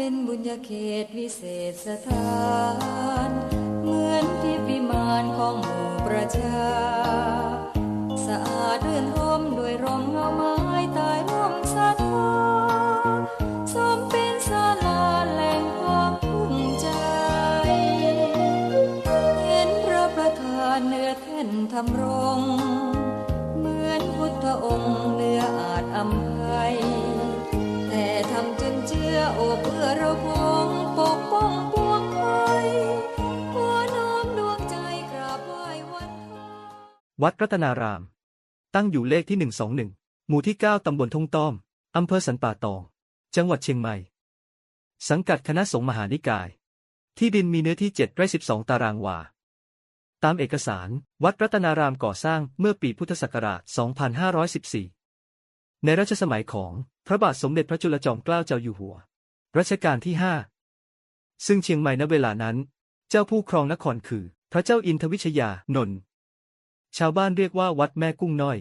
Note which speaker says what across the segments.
Speaker 1: เป็นบุญญาเขตวิเศษสถาน เหมือนที่วิมานของหมู่ประชา สะอาดเรื่นรมด้วย
Speaker 2: วัดรัตนาราม ตั้งอยู่เลขที่ 121 หมู่ที่ 9 ตำบลทงต้อม อำเภอสันป่าตอง จังหวัดเชียงใหม่ สังกัดคณะสงฆ์มหานิกาย ที่ดินมีเนื้อที่ 7 ไร่ 12 ตารางวา ตามเอกสาร วัดรัตนารามก่อสร้างเมื่อปีพุทธศักราช 2514 ในรัชสมัยของพระบาทสมเด็จพระจุลจอมเกล้าเจ้าอยู่หัว รัชกาลที่ 5 ซึ่งเชียงใหม่ณเวลานั้น เจ้าผู้ครองนครคือ พระเจ้าอินทวิชยานนท์ ชาวบ้านเรียกว่าวัดแม่กุ้งน้อย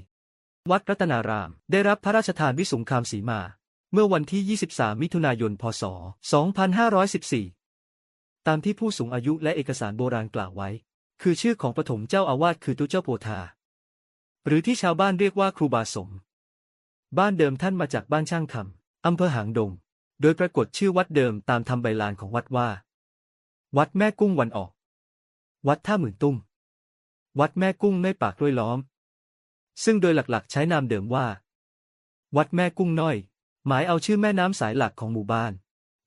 Speaker 2: วัดรัตนาราม ได้รับพระราชทานวิสุงคามสีมา เมื่อวันที่ 23 มิถุนายน พศ 2514 ตามที่ผู้สูงอายุและเอกสารโบราณกล่าวไว้ คือชื่อของปฐมเจ้าอาวาสคือตุเจ้าโพธา หรือที่ชาวบ้านเรียกว่าครูบาสม บ้านเดิมท่านมาจากบ้านช่างคำอำเภอหางดง โดยปรากฏชื่อวัดเดิมตามทำใบลานของวัดว่า วัดแม่กุ้งวันออก วัดท่าหมื่นตุ้ม วัดแม่กุ้งไม่ปากด้วยล้อม ซึ่งโดยหลักๆ ใช้นามเดิมว่า วัดแม่กุ้งน้อย หมายเอาชื่อแม่น้ำสายหลักของหมู่บ้าน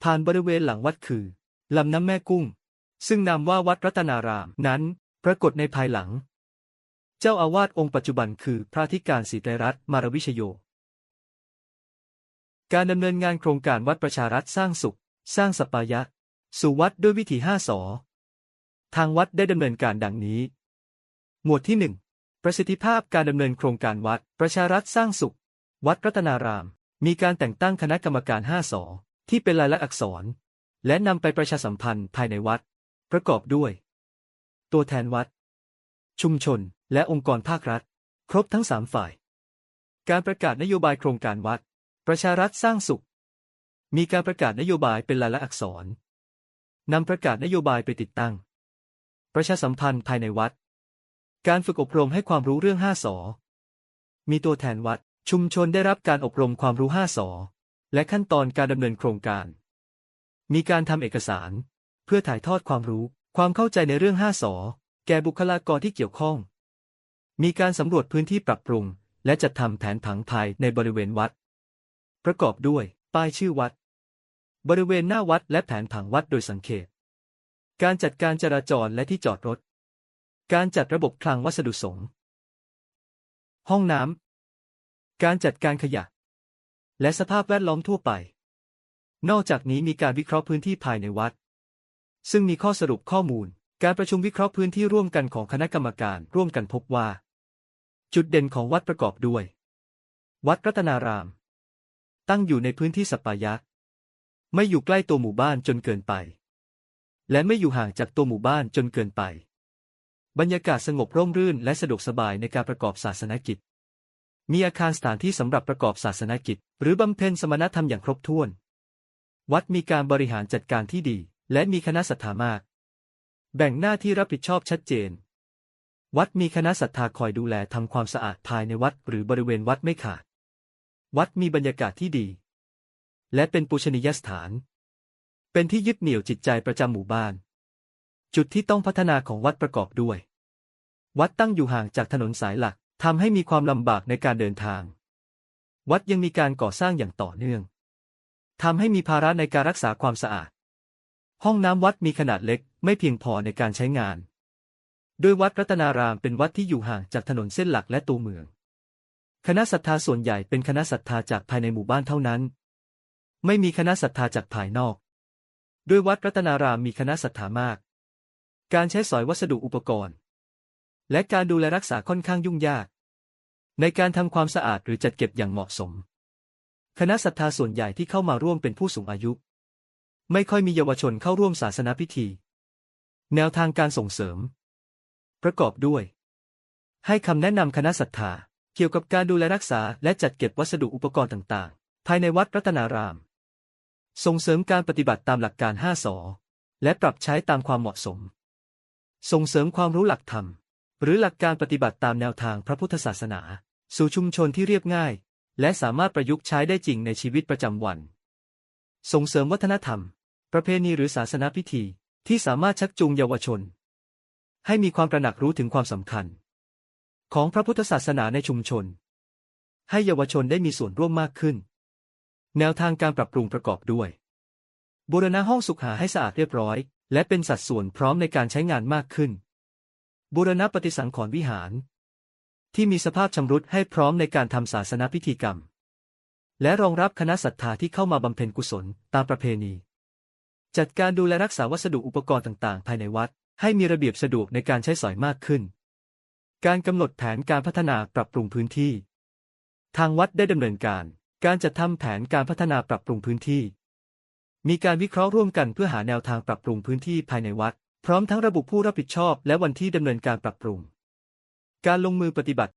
Speaker 2: ผ่านบริเวณหลังวัดคือลำน้ำแม่กุ้ง ซึ่งนามว่าวัดรัตนารามนั้น ปรากฏในภายหลัง เจ้าอาวาสองค์ปัจจุบันคือพระธิการศรีไตรรัตน์มารวิชโย การดำเนินงานโครงการวัดประชารัฐสร้างสุข สร้างสปายะ สู่วัดด้วยวิถีห้าสอทางวัดได้ดำเนินการดังนี้ หมวดที่หนึ่งประสิทธิภาพการดำเนินโครงการวัด ประชารัฐสร้างสุข วัดรัตนาราม มีการแต่งตั้งคณะกรรมการห้าสอที่เป็นลายลักษณ์อักษร และนำไปประชาสัมพันธ์ภายในวัด ประกอบด้วย ตัวแทนวัด ชุมชน และองค์กรภาครัฐ ครบทั้งสามฝ่าย การประกาศนโยบายโครงการวัด ประชารัฐสร้างสุข มีการประกาศนโยบายเป็นลายลักษณ์อักษรนำประกาศนโยบายไปติดตั้ง ประชาสัมพันธ์ภายในวัด การฝึกอบรมให้ความรู้เรื่องห้าสอ มีตัวแทนวัด ชุมชนได้รับการอบรมความรู้ห้าสอ และขั้นตอนการดำเนินโครงการ มีการทำเอกสาร เพื่อถ่ายทอดความรู้ ความเข้าใจในเรื่องห้าสอ แก่บุคลากรที่เกี่ยวข้อง มีการสำรวจพื้นที่ปรับปรุง และจัดทำแผนผังภายในบริเวณวัด ประกอบด้วย ป้ายชื่อวัด บริเวณหน้าวัดและแผนผังวัดโดยสังเขปการจัดการจราจรและที่จอดรถ การจัดระบบคลังวัสดุสงฆ์ห้องน้ำการจัดการขยะ และสภาพแวดล้อมทั่วไป นอกจากนี้มีการวิเคราะห์พื้นที่ภายในวัด ซึ่งมีข้อสรุปข้อมูล การประชุมวิเคราะห์พื้นที่ร่วมกันของคณะกรรมการร่วมกันพบว่า จุดเด่นของวัดประกอบด้วย วัดรัตนาราม ตั้งอยู่ในพื้นที่สัปปายะไม่อยู่ใกล้ตัวหมู่บ้านจนเกินไป และไม่อยู่ห่างจากตัวหมู่บ้านจนเกินไป บรรยากาศสงบร่มรื่นและสะดวกสบายในการประกอบศาสนกิจ มีอาคารสถานที่สำหรับประกอบศาสนกิจ หรือบำเพ็ญสมณธรรมอย่างครบถ้วน วัดมีการบริหารจัดการที่ดี และมีคณะศรัทธามาก แบ่งหน้าที่รับผิดชอบชัดเจน วัดมีคณะศรัทธาคอยดูแลทำความสะอาดภายในวัดหรือบริเวณวัดไม่ขาด วัดมีบรรยากาศที่ดี และเป็นปูชนียสถาน เป็นที่ยึดเหนี่ยวจิตใจประจำหมู่บ้าน จุดที่ต้องพัฒนาของวัดประกอบด้วย วัดตั้งอยู่ห่างจากถนนสายหลักทำให้มีความลำบากในการเดินทาง วัดยังมีการก่อสร้างอย่างต่อเนื่องทำให้มีภาระในการรักษาความสะอาด ห้องน้ำวัดมีขนาดเล็กไม่เพียงพอในการใช้งาน โดยวัดรัตนารามเป็นวัดที่อยู่ห่างจากถนนเส้นหลักและตัวเมือง คณะศรัทธาส่วนใหญ่เป็นคณะศรัทธาจากภายในหมู่บ้านเท่านั้น ไม่มีคณะศรัทธาจากภายนอกโดยวัดรัตนารามมีคณะศรัทธามาก การใช้สอยวัสดุอุปกรณ์ และการดูแลรักษาค่อนข้างยุ่งยาก ในการทำความสะอาดหรือจัดเก็บอย่างเหมาะสม คณะศรัทธาส่วนใหญ่ที่เข้ามาร่วมเป็นผู้สูงอายุ ไม่ค่อยมีเยาวชนเข้าร่วมศาสนาพิธี แนวทางการส่งเสริม ประกอบด้วย ให้คำแนะนำคณะศรัทธาเกี่ยวกับการดูแลรักษาและจัดเก็บวัสดุอุปกรณ์ต่างๆ ภายในวัดรัตนาราม ส่งเสริมการปฏิบัติตามหลักการ 5สอและปรับใช้ตามความเหมาะสม ส่งเสริมความรู้หลักธรรม หรือหลักการปฏิบัติตามแนวทางพระพุทธศาสนา สู่ชุมชนที่เรียบง่าย และสามารถประยุกต์ใช้ได้จริงในชีวิตประจำวัน ส่งเสริมวัฒนธรรม ประเพณีหรือศาสนาพิธี ที่สามารถชักจูงเยาวชน ให้มีความตระหนักรู้ถึงความสำคัญ ของพระพุทธศาสนาในชุมชน ให้เยาวชนได้มีส่วนร่วมมากขึ้น แนวทางการปรับปรุงประกอบด้วยบูรณะห้องสุขาให้สะอาดเรียบร้อย และเป็นสัดส่วนพร้อมในการใช้งานมากขึ้น บูรณะปฏิสังขรณ์วิหาร ที่มีสภาพชำรุดให้พร้อมในการทำศาสนาพิธีกรรม และรองรับคณะศรัทธาที่เข้ามาบำเพ็ญกุศลตามประเพณี จัดการดูแลรักษาวัสดุอุปกรณ์ต่างๆ ภายในวัด ให้มีระเบียบสะดวกในการใช้สอยมากขึ้น การกำหนดแผนการพัฒนาปรับปรุงพื้นที่ ทางวัดได้ดำเนินการการจัดทำแผนการพัฒนาปรับปรุงพื้นที่ มีการวิเคราะห์ร่วมกันเพื่อหาแนวทางปรับปรุงพื้นที่ภายในวัด พร้อมทั้งระบุผู้รับผิดชอบและวันที่ดำเนินการปรับปรุง การลงมือปฏิบัติ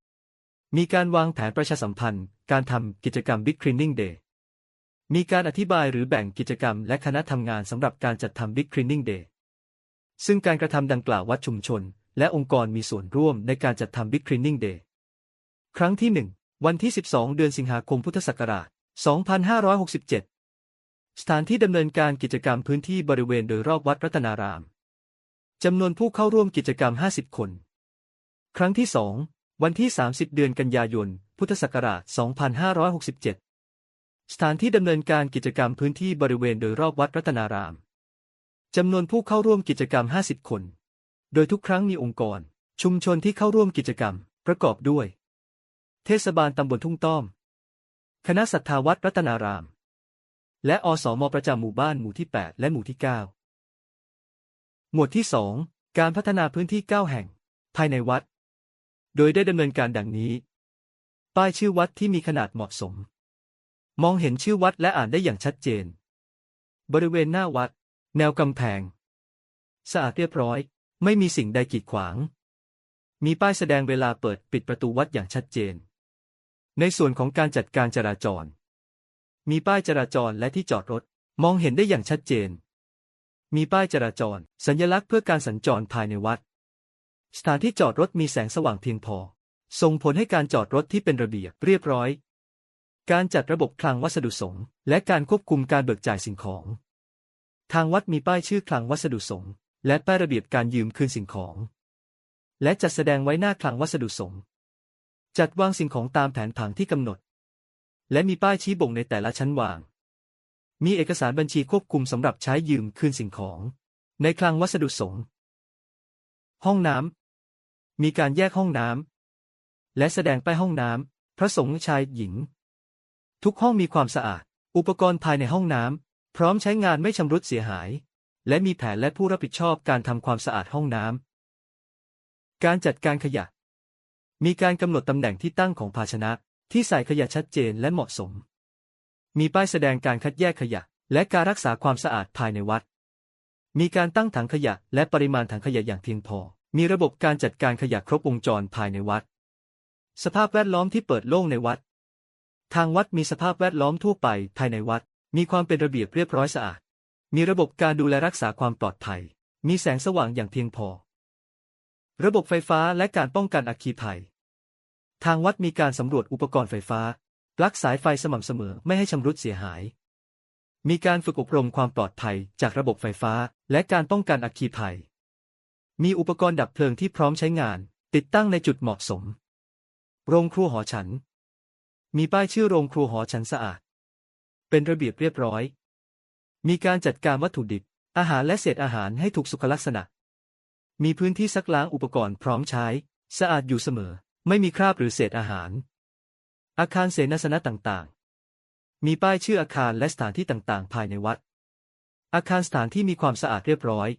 Speaker 2: มีการวางแผนประชาสัมพันธ์ การทำกิจกรรม Big Cleaning Day มีการอธิบายหรือแบ่งกิจกรรมและคณะทำงานสำหรับการจัดทำ Big Cleaning Day ซึ่งการกระทำดังกล่าววัดชุมชน และองค์กรมีส่วนร่วมในการจัดทำ Big Cleaning Day ครั้งที่ 1 วันที่ 12 เดือนสิงหาคมพุทธศักราช 2567 สถานที่ดำเนินการกิจกรรมพื้นที่บริเวณโดยรอบวัดรัตนาราม จำนวนผู้เข้าร่วมกิจกรรม 50 คน ครั้งที่ 2 วันที่ 30 เดือนกันยายน พุทธศักราช 2567 สถานที่ดำเนินการกิจกรรมพื้นที่บริเวณโดยรอบวัดรัตนาราม จำนวนผู้เข้าร่วมกิจกรรม 50 คน โดยทุกครั้งมีองค์กร ชุมชนที่เข้าร่วมกิจกรรม ประกอบด้วย เทศบาลตำบลทุ่งต้อม คณะศรัทธาวัดรัตนาราม และอสมประจำหมู่บ้านหมู่ที่ 8 และหมู่ที่ 9 หมวดที่ 2 การพัฒนาพื้นที่ 9 แห่ง ภายในวัด โดยได้ดำเนินการดังนี้ ป้ายชื่อวัดที่มีขนาดเหมาะสม มองเห็นชื่อวัดและอ่านได้อย่างชัดเจน บริเวณหน้าวัด แนวกำแพง สะอาดเรียบร้อย ไม่มีสิ่งใดกีดขวาง มีป้ายแสดงเวลาเปิดปิดประตูวัดอย่างชัดเจน ในส่วนของการจัดการจราจร มีป้ายจราจรและที่จอดรถ มองเห็นได้อย่างชัดเจน มีป้ายจราจร สัญลักษณ์เพื่อการสัญจรภายในวัด สถานที่จอดรถมีแสงสว่างเพียงพอ ส่งผลให้การจอดรถที่เป็นระเบียบเรียบร้อย การจัดระบบคลังวัสดุสงฆ์และการควบคุมการเบิกจ่ายสิ่งของ ทางวัดมีป้ายชื่อคลังวัสดุสงฆ์และป้ายระเบียบการยืมคืนสิ่งของ และจัดแสดงไว้หน้าคลังวัสดุสงฆ์จัดวางสิ่งของตามแผนผังที่กำหนด และมีป้ายชี้บ่งในแต่ละชั้นวาง มีเอกสารบัญชีควบคุมสำหรับใช้ยืมคืนสิ่งของ ในคลังวัสดุสงฆ์ห้องน้ำมีการแยกห้องน้ำและแสดงป้ายห้องน้ำพระสงฆ์ชายหญิง ทุกห้องมีความสะอาด อุปกรณ์ภายในห้องน้ำพร้อมใช้งานไม่ชำรุดเสียหาย และมีแผนและผู้รับผิดชอบการทำความสะอาดห้องน้ำการจัดการขยะ มีการกำหนดตำแหน่งที่ตั้งของภาชนะ ที่ใส่ขยะชัดเจนและเหมาะสม มีป้ายแสดงการคัดแยกขยะ และการรักษาความสะอาดภายในวัด มีการตั้งถังขยะและปริมาณถังขยะอย่างเพียงพอ มีระบบการจัดการขยะครบวงจรภายในวัด สภาพแวดล้อมที่เปิดโล่งในวัด ทางวัดมีสภาพแวดล้อมทั่วไปภายในวัด มีความเป็นระเบียบเรียบร้อยสะอาด มีระบบการดูแลรักษาความปลอดภัย มีแสงสว่างอย่างเพียงพอ ระบบไฟฟ้าและการป้องกันอัคคีภัย ทางวัดมีการสำรวจอุปกรณ์ไฟฟ้า ปลั๊กสายไฟสม่ำเสมอไม่ให้ชำรุดเสียหาย มีการฝึกอบรมความปลอดภัยจากระบบไฟฟ้า และการป้องกันอัคคีภัย มีอุปกรณ์ดับเพลิงที่พร้อมใช้งาน ติดตั้งในจุดเหมาะสม โรงครัวหอฉัน มีป้ายชื่อโรงครัวหอฉันสะอาด เป็นระเบียบเรียบร้อย มีการจัดการวัตถุดิบ อาหารและเศษอาหารให้ถูกสุขลักษณะ มีพื้นที่ซักล้างอุปกรณ์พร้อมใช้ สะอาดอยู่เสมอ ไม่มีคราบหรือเศษอาหาร อาคารเสนาสนะต่างๆ มีป้ายชื่ออาคารและสถานที่ต่างๆ ภายในวัด อาคารสถานที่มีความสะอาดเรียบร้อย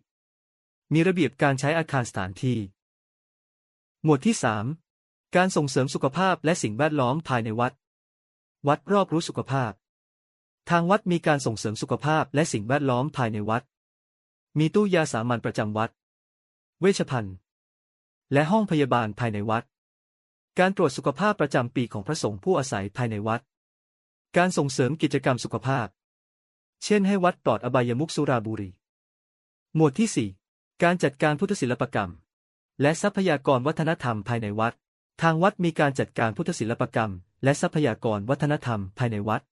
Speaker 2: มีระเบียบการใช้อาคารสถานที่ หมวดที่ 3 การส่งเสริมสุขภาพและสิ่งแวดล้อมภายในวัด วัดรอบรู้สุขภาพ ทางวัดมีการส่งเสริมสุขภาพและสิ่งแวดล้อมภายในวัด มีตู้ยาสามัญประจำวัด เวชภัณฑ์ และห้องพยาบาลภายในวัด การตรวจสุขภาพประจำปีของพระสงฆ์ผู้อาศัยภายในวัด การส่งเสริมกิจกรรมสุขภาพ เช่นให้วัดปลอดอบายมุขสุราบุรี หมวดที่ 4 การจัดการพุทธศิลปกรรม และทรัพยากรวัฒนธรรมภายในวัด ทางวัดมีการจัดการพุทธศิลปกรรม และทรัพยากรวัฒนธรรมภายในวัด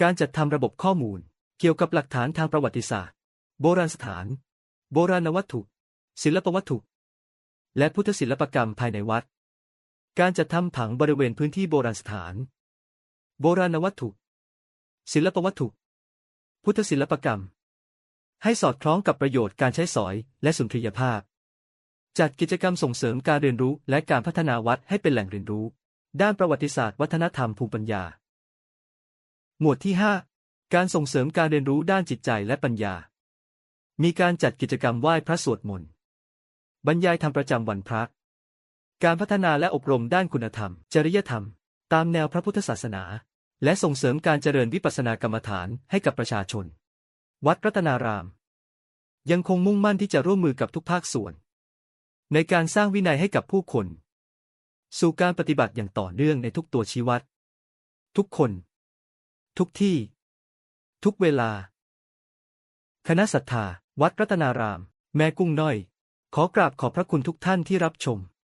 Speaker 2: การจัดทำระบบข้อมูล เกี่ยวกับหลักฐานทางประวัติศาสตร์ โบราณสถาน โบราณวัตถุ ศิลปวัตถุ และพุทธศิลปกรรมภายในวัด การจัดทำผังบริเวณพื้นที่โบราณสถาน โบราณวัตถุ ศิลปวัตถุ พุทธศิลปกรรม ให้สอดคล้องกับประโยชน์การใช้สอยและสุนทรียภาพ จัดกิจกรรมส่งเสริมการเรียนรู้และการพัฒนาวัดให้เป็นแหล่งเรียนรู้ ด้านประวัติศาสตร์วัฒนธรรมภูมิปัญญา หมวดที่ 5 การส่งเสริมการเรียนรู้ด้านจิตใจและปัญญา มีการจัดกิจกรรมไหว้พระสวดมนต์ บรรยายธรรมประจำวันพระ การพัฒนาและอบรมด้านคุณธรรม จริยธรรม ตามแนวพระพุทธศาสนา และส่งเสริมการเจริญวิปัสสนากรรมฐานให้กับประชาชน วัดรัตนาราม ยังคงมุ่งมั่นที่จะร่วมมือกับทุกภาคส่วน ในการสร้างวินัยให้กับผู้คน สู่การปฏิบัติอย่างต่อเนื่องในทุกตัวชีวัด ทุกคน ทุกที่ ทุกเวลา คณะศรัทธา วัดรัตนาราม แม่กุ้งน้อย ขอกราบขอบพระคุณทุกท่านที่รับชม